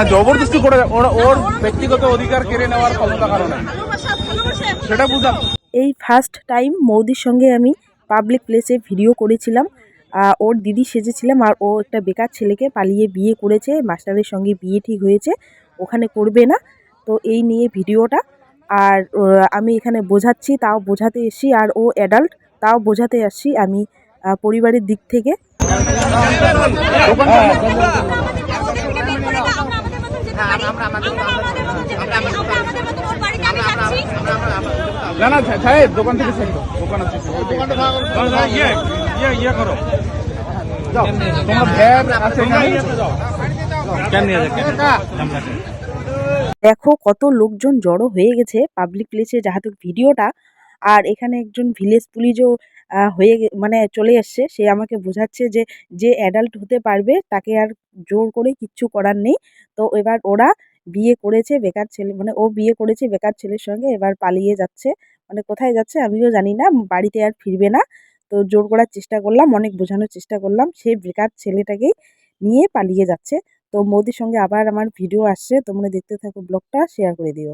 মানে জবরদস্তি করে ওর- ওর ব্যক্তিগত অধিকার কেড়ে নেওয়ার ক্ষমতা কারণে সেটা বুঝলাম এই ফার্স্ট টাইম মৌদির সঙ্গে আমি পাবলিক প্লেসে ভিডিও করেছিলাম। ওর দিদি সেজেছিলাম আর ও একটা বেকার ছেলেকে পালিয়ে বিয়ে করেছে মাস্টারের সঙ্গে বিয়ে ঠিক হয়েছে ওখানে করবে না। তো এই নিয়ে ভিডিওটা আর আমি এখানে বোঝাচ্ছি তাও বোঝাতে এসছি। আর ও অ্যাডাল্ট তাও বোঝাতে আসছি আমি পরিবারের দিক থেকে আমরা আমাদের মতন যেতে পারি আমরা আমাদের মতন ওর বাড়িতে আমি যাচ্ছি না না সাহেব দোকান থেকে ছেড়ে দাও দোকান আছে। দোকানটা ইয়ে ইয়ে ইয়ে করো। যাও। তোমার ভ্যান আছে কেন নিয়ে দেখো কত লোকজন জড়ো হয়ে গেছে পাবলিক প্লেসে যাহাতে ভিডিওটা। আর এখানে একজন ভিলেজ পুলিশও হয়ে মানে চলে এসছে। সে আমাকে বোঝাচ্ছে যে যে অ্যাডাল্ট হতে পারবে তাকে আর জোর করে কিচ্ছু করার নেই। তো এবার ওরা বিয়ে করেছে বেকার ছেলে মানে ও বিয়ে করেছে বেকার ছেলের সঙ্গে, এবার পালিয়ে যাচ্ছে। মানে কোথায় যাচ্ছে আমিও জানি না, বাড়িতে আর ফিরবে না। তো জোর করার চেষ্টা করলাম, অনেক বোঝানোর চেষ্টা করলাম, সে বেকার ছেলেটাকেই নিয়ে পালিয়ে যাচ্ছে। তো মোদির সঙ্গে আবার আমার ভিডিও আসছে, তোমরা দেখতে থাকো, ব্লগটা শেয়ার করে দিও।